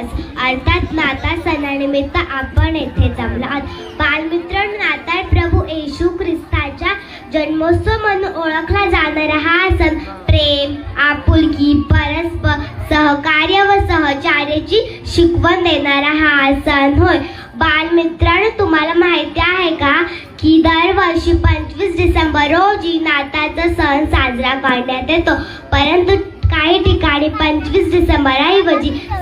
दिवस. अर्थात नाताळ सणानिमित्त आपण येथे जमलो आहोत. बालमित्र नाताळ प्रभू येशू ख्रिस्ताच्या जन्मोत्सव म्हणून ओळखला जाणारा हा सण प्रेम आपुलकी परस्पर सहकार्य व सहचार्याची शिकवण देणारा हा सण होय. बालमित्रांनो तुम्हाला माहिती आहे का की दरवर्षी पंचवीस डिसेंबर रोजी नाताळचा सण साजरा करण्यात येतो. परंतु काही ठिकाणी पंचवीस डिसेंबरऐवजी सहा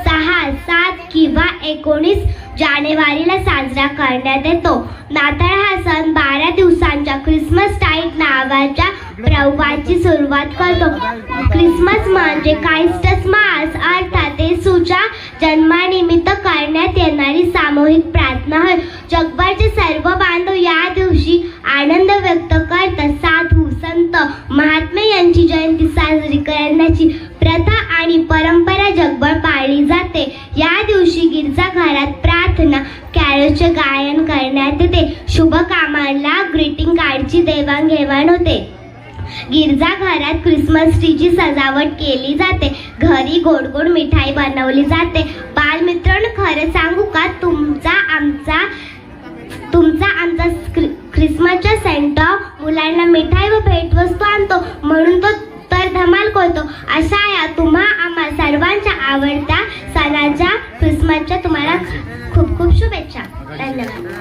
किंवा एकोणीस जानेवारीला साजरा करण्यात येतो. नाताळ हा सण बारा दिवसांच्या क्रिसमस टाईट नावाच्या प्रवाहाची सुरुवात करतो. क्रिसमस म्हणजे क्राइस्टस मास अर्थात येसूच्या जन्मानिमित्त करण्यात येणारी सामूहिक प्रार्थना होय. जगभरचे सर्व बांधव या दिवशी आनंद व्यक्त करतात. साधू संत महात्मे यांची जयंती त्यांना कॅरोचे गायन करण्यात येते. शुभ कामाला ग्रीटिंग कार्डची देवाणघेवाण होते. गिरजाघरात क्रिसमस ट्रीची सजावट केली जाते. घरी गोड गोड मिठाई बनवली जाते. बालमित्रांनो खरं सांगू का? तुमचा आमचा तुमचा आमचा क्रि- ख्रिसमसचा सेंटर मुलांना मिठाई व भेटवस्तू आणतो. म्हणून तो तर धमाल करतो. अशा या तुम्हा आम्हा सर्वांच्या आवडत्या सणाच्या क्रिसमसच्या तुम्हाला खूप खूप शुभेच्छा. धन्यवाद.